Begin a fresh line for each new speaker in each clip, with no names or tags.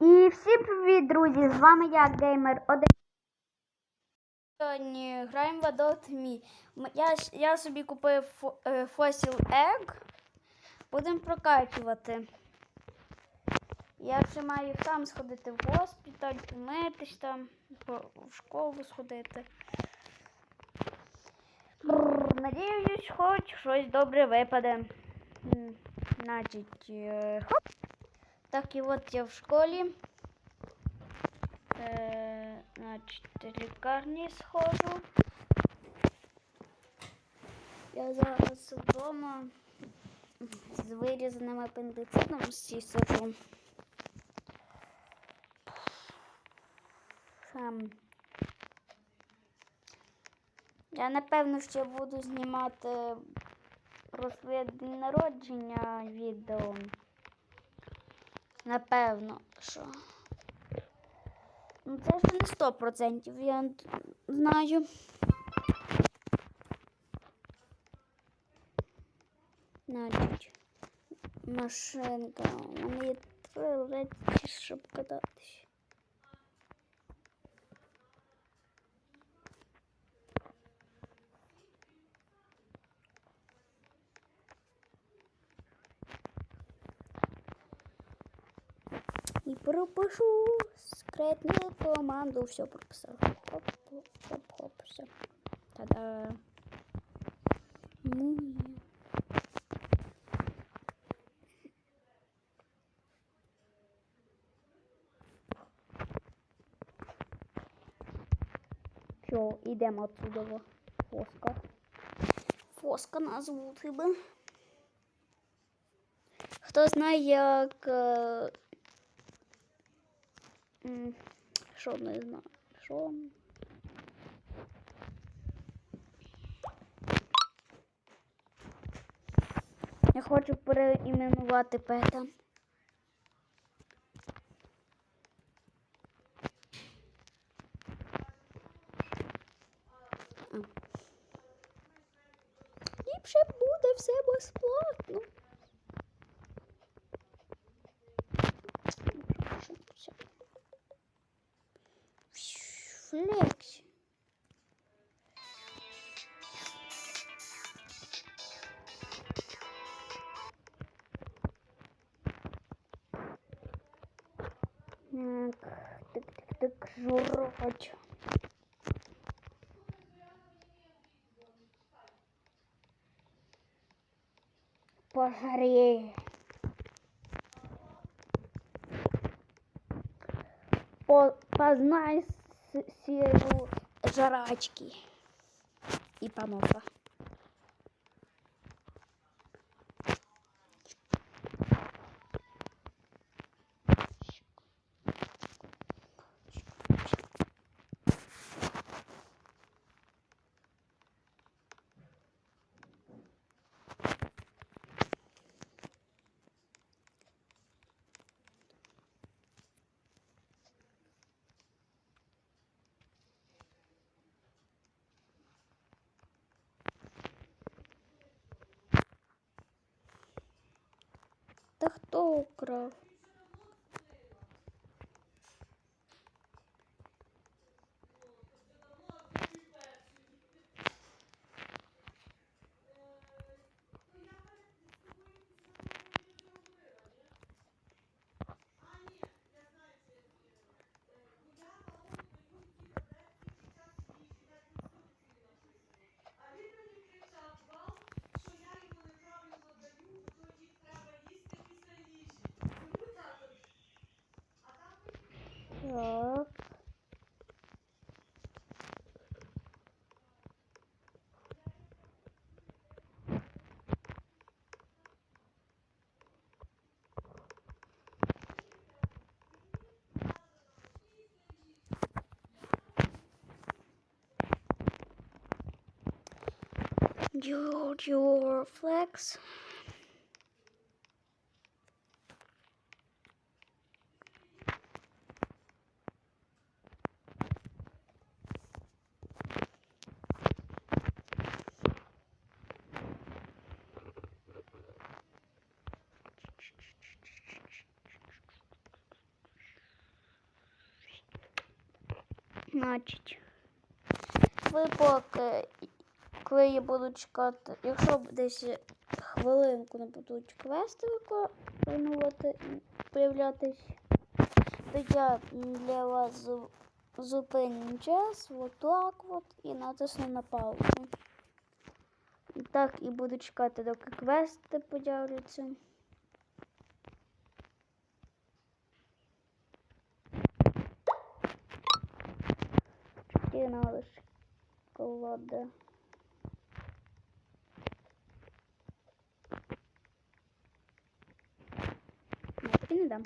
І всім привіт, друзі! З вами я, Геймер 1. Сьогодні граємо в Adult Me. Я, я собі купив е, Fossil Egg. Будемо прокачувати. Я вже маю сам сходити в госпіталь, помитись там, в школу сходити. Бррр, Надіюсь, хоч щось добре випаде. Значить, е, хоп. Так, і от я в школі. Е, значить, лікарні схожу. Я зараз вдома з вирізаним апендицитом всі сижу. Ем, Я напевно ще буду знімати про своє день народження відео. Напевно, що. Ну, це ж не 100%, я знаю. Значить, машинка. У мене є три щоб кататись. І пропишу секретну команду. Все прописав. Хоп, хоп, хоп, хоп, все. Та-да. Ну, Все, йдемо отсюда. Фоска. Фоска назву тебе. Хто знає, як. Що не знаю. Що? Я хочу переіменувати пета. А. Ліпше буде все безплатно. Флекс. Так, так, так, журать. Пожри. По, познай с- жарачки и поноса. Та хто? your your flex. Значит, коли я буду чекати, якщо десь хвилинку не будуть квести виконувати і появлятись, то я для вас зупиню час отак от і натисну на паузу. І так і буду чекати, доки квести появляться. Чотири лише колода. Ні,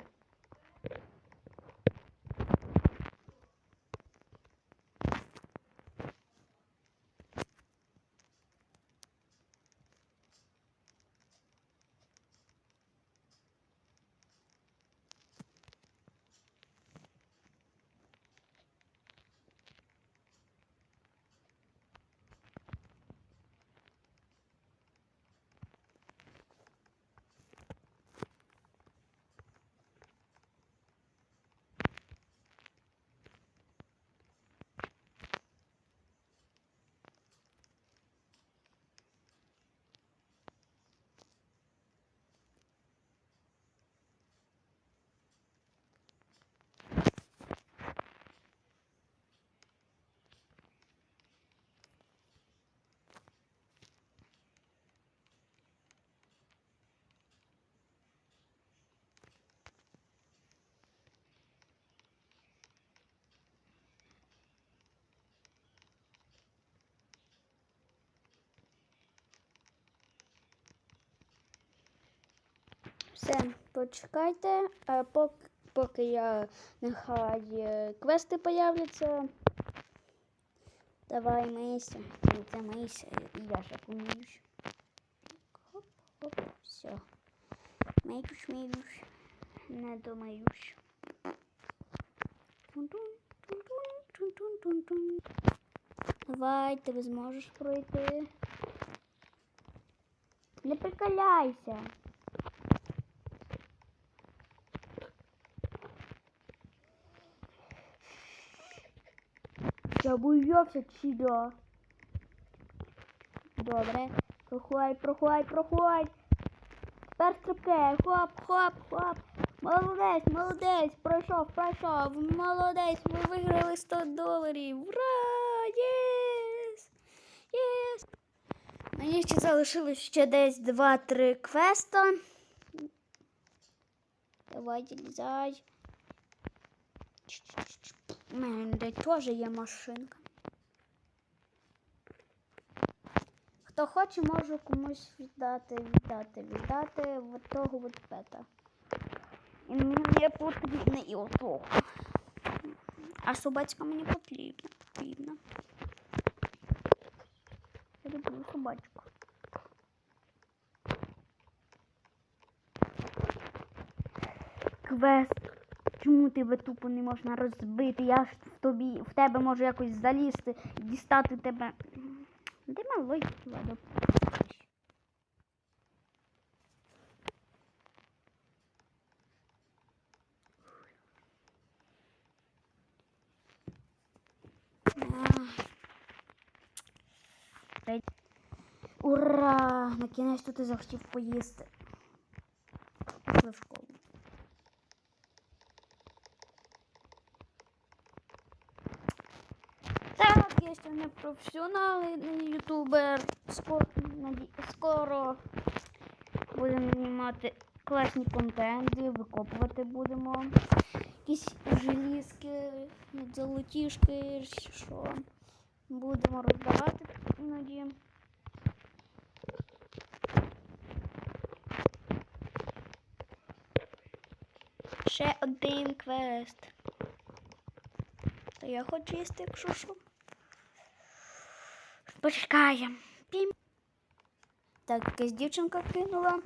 Все, почекайте, поки, поки я нехай е, квести появляться. Давай мийся. Це мийся, і я ще помиюсь. Хоп, хоп, все. Миюсь, миюсь. Не домиюсь. Давай, ти зможеш пройти. Не прикаляйся. Я боявся тебя. Добре. Проходь, проходь, проходь. Тепер стрибки. Хоп, хоп, хоп. Молодець, молодець. Пройшов, пройшов. Молодець. Ви виграли 100 доларів. Ура! Єс! Єс! Мені ще залишилось ще десь 2-3 квеста. Давай, залізай. У мене теж є машинка. Хто хоче, можу комусь віддати, віддати, віддати от того от пета. І мені потрібно і отого. А собачка мені потрібна. потрібна. Я люблю собачку. Квест. Чому тебе тупо не можна розбити? Я ж в тобі, в тебе можу якось залізти, дістати тебе. Де малий ладно. Ура! На кінець ти захотів поїсти. В школу. Ще не професіональний ютубер. Скоро, скоро будемо знімати класні контенти, викопувати будемо. Якісь желізки, золотішки, що будемо роздавати іноді. Ще один квест. Та я хочу їсти, якщо що. Почекаємо. Пім. Так, якась дівчинка кинула.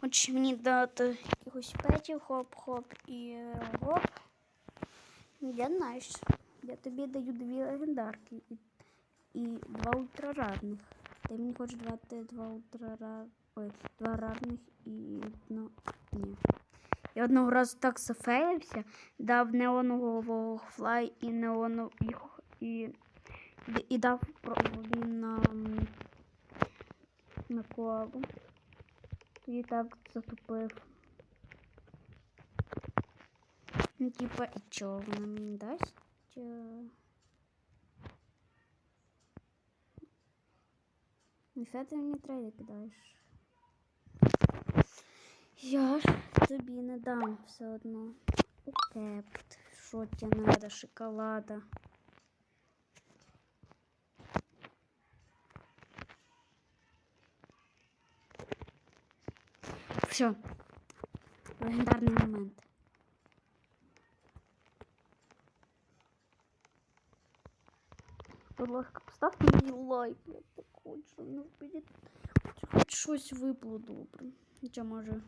Хоче мені дати якихось петів, хоп-хоп і гоп. Я знаю, що я тобі даю дві легендарки і, і два ультрарарних. Ти мені хочеш дати два ультрарар... Ой, два рарних і одно. Ні. Я одного разу так зафейлився, дав неонового флай і неону і, і, дав він на, м, на колу. І так затупив. Ну, типа, і чого вона мені дасть? Чо? Ніфіга ти мені трейди кидаєш. Я ж тобі не дам все одно. У кепт. Що тебе надо, шоколада? Все. Легендарний момент. Будь ласка, поставте мені лайк, я так хочу. Ну, хочу хоч щось випло добре. Хоча може.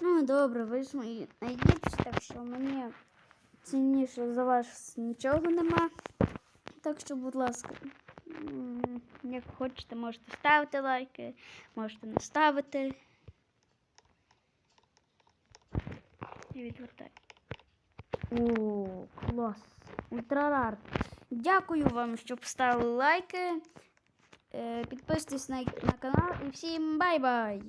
Ну, добре, ви ж мої найгірші, так що мені цінніше за вас нічого нема. Так що, будь ласка, як хочете, можете ставити лайки, можете не ставити. І відвертай. О, клас. Ультрарар. Дякую вам, що поставили лайки. Е, Підписуйтесь на, на канал і всім бай-бай!